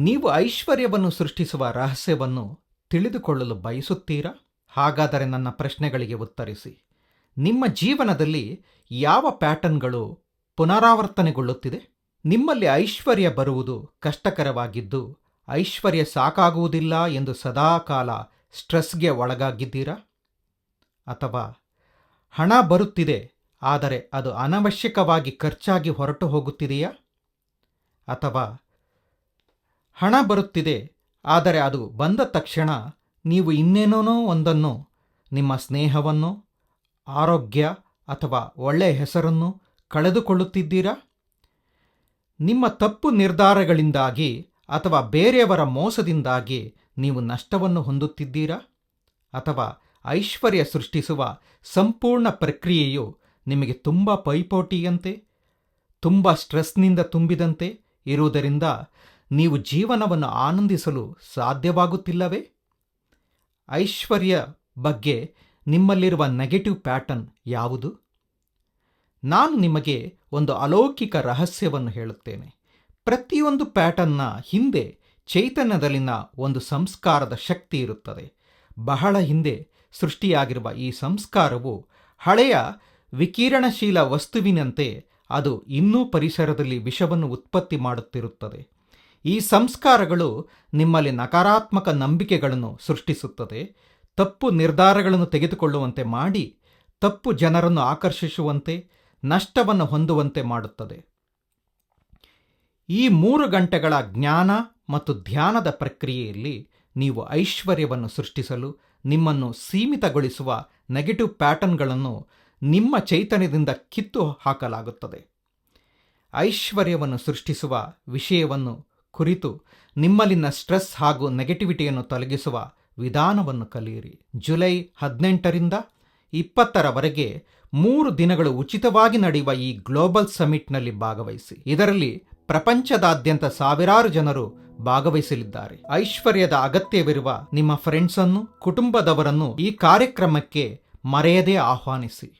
ನೀವು ಐಶ್ವರ್ಯವನ್ನು ಸೃಷ್ಟಿಸುವ ರಹಸ್ಯವನ್ನು ತಿಳಿದುಕೊಳ್ಳಲು ಬಯಸುತ್ತೀರಾ? ಹಾಗಾದರೆ ನನ್ನ ಪ್ರಶ್ನೆಗಳಿಗೆ ಉತ್ತರಿಸಿ. ನಿಮ್ಮ ಜೀವನದಲ್ಲಿ ಯಾವ ಪ್ಯಾಟರ್ನ್ಗಳು ಪುನರಾವರ್ತನೆಗೊಳ್ಳುತ್ತಿದೆ? ನಿಮ್ಮಲ್ಲಿ ಐಶ್ವರ್ಯ ಬರುವುದು ಕಷ್ಟಕರವಾಗಿದ್ದು, ಐಶ್ವರ್ಯ ಸಾಕಾಗುವುದಿಲ್ಲ ಎಂದು ಸದಾಕಾಲ ಸ್ಟ್ರೆಸ್ಗೆ ಒಳಗಾಗಿದ್ದೀರಾ? ಅಥವಾ ಹಣ ಬರುತ್ತಿದೆ, ಆದರೆ ಅದು ಅನವಶ್ಯಕವಾಗಿ ಖರ್ಚಾಗಿ ಹೊರಟು ಹೋಗುತ್ತಿದೆಯಾ? ಅಥವಾ ಹಣ ಬರುತ್ತಿದೆ, ಆದರೆ ಅದು ಬಂದ ತಕ್ಷಣ ನೀವು ಇನ್ನೇನೋ ಒಂದನ್ನು, ನಿಮ್ಮ ಸ್ನೇಹವನ್ನು, ಆರೋಗ್ಯ ಅಥವಾ ಒಳ್ಳೆಯ ಹೆಸರನ್ನು ಕಳೆದುಕೊಳ್ಳುತ್ತಿದ್ದೀರಾ? ನಿಮ್ಮ ತಪ್ಪು ನಿರ್ಧಾರಗಳಿಂದಾಗಿ ಅಥವಾ ಬೇರೆಯವರ ಮೋಸದಿಂದಾಗಿ ನೀವು ನಷ್ಟವನ್ನು ಹೊಂದುತ್ತಿದ್ದೀರಾ? ಅಥವಾ ಐಶ್ವರ್ಯ ಸೃಷ್ಟಿಸುವ ಸಂಪೂರ್ಣ ಪ್ರಕ್ರಿಯೆಯು ನಿಮಗೆ ತುಂಬ ಪೈಪೋಟಿಯಂತೆ, ತುಂಬ ಸ್ಟ್ರೆಸ್ನಿಂದ ತುಂಬಿದಂತೆ ಇರುವುದರಿಂದ ನೀವು ಜೀವನವನ್ನು ಆನಂದಿಸಲು ಸಾಧ್ಯವಾಗುತ್ತಿಲ್ಲವೇ? ಐಶ್ವರ್ಯ ಬಗ್ಗೆ ನಿಮ್ಮಲ್ಲಿರುವ ನೆಗೆಟಿವ್ ಪ್ಯಾಟರ್ನ್ ಯಾವುದು? ನಾನು ನಿಮಗೆ ಒಂದು ಅಲೌಕಿಕ ರಹಸ್ಯವನ್ನು ಹೇಳುತ್ತೇನೆ. ಪ್ರತಿಯೊಂದು ಪ್ಯಾಟರ್ನ್ನ ಹಿಂದೆ ಚೈತನ್ಯದಲ್ಲಿನ ಒಂದು ಸಂಸ್ಕಾರದ ಶಕ್ತಿ ಇರುತ್ತದೆ. ಬಹಳ ಹಿಂದೆ ಸೃಷ್ಟಿಯಾಗಿರುವ ಈ ಸಂಸ್ಕಾರವು ಹಳೆಯ ವಿಕಿರಣಶೀಲ ವಸ್ತುವಿನಂತೆ ಅದು ಇನ್ನೂ ಪರಿಸರದಲ್ಲಿ ವಿಷವನ್ನು ಉತ್ಪತ್ತಿ ಮಾಡುತ್ತಿರುತ್ತದೆ. ಈ ಸಂಸ್ಕಾರಗಳು ನಿಮ್ಮಲ್ಲಿ ನಕಾರಾತ್ಮಕ ನಂಬಿಕೆಗಳನ್ನು ಸೃಷ್ಟಿಸುತ್ತದೆ, ತಪ್ಪು ನಿರ್ಧಾರಗಳನ್ನು ತೆಗೆದುಕೊಳ್ಳುವಂತೆ ಮಾಡಿ, ತಪ್ಪು ಜನರನ್ನು ಆಕರ್ಷಿಸುವಂತೆ, ನಷ್ಟವನ್ನು ಹೊಂದುವಂತೆ ಮಾಡುತ್ತದೆ. ಈ ಮೂರು ಗಂಟೆಗಳ ಜ್ಞಾನ ಮತ್ತು ಧ್ಯಾನದ ಪ್ರಕ್ರಿಯೆಯಲ್ಲಿ ನೀವು ಐಶ್ವರ್ಯವನ್ನು ಸೃಷ್ಟಿಸಲು, ನಿಮ್ಮನ್ನು ಸೀಮಿತಗೊಳಿಸುವ ನೆಗೆಟಿವ್ ಪ್ಯಾಟರ್ನ್ಗಳನ್ನು ನಿಮ್ಮ ಚೈತನ್ಯದಿಂದ ಕಿತ್ತು ಹಾಕಲಾಗುತ್ತದೆ ಐಶ್ವರ್ಯವನ್ನು ಸೃಷ್ಟಿಸುವ ವಿಷಯವನ್ನು ಕುರಿತು ನಿಮ್ಮಲ್ಲಿನ ಸ್ಟ್ರೆಸ್ ಹಾಗೂ ನೆಗೆಟಿವಿಟಿಯನ್ನು ತೊಲಗಿಸುವ ವಿಧಾನವನ್ನು ಕಲಿಯಿರಿ. ಜುಲೈ ಹದಿನೆಂಟರಿಂದ ಇಪ್ಪತ್ತರವರೆಗೆ ಮೂರು ದಿನಗಳು ಉಚಿತವಾಗಿ ನಡೆಯುವ ಈ ಗ್ಲೋಬಲ್ ಸಮಿಟ್ನಲ್ಲಿ ಭಾಗವಹಿಸಿ. ಇದರಲ್ಲಿ ಪ್ರಪಂಚದಾದ್ಯಂತ ಸಾವಿರಾರು ಜನರು ಭಾಗವಹಿಸಲಿದ್ದಾರೆ. ಐಶ್ವರ್ಯದ ಅಗತ್ಯವಿರುವ ನಿಮ್ಮ ಫ್ರೆಂಡ್ಸ್ ಅನ್ನು ಕುಟುಂಬದವರನ್ನು ಈ ಕಾರ್ಯಕ್ರಮಕ್ಕೆ ಮರೆಯದೇ ಆಹ್ವಾನಿಸಿ.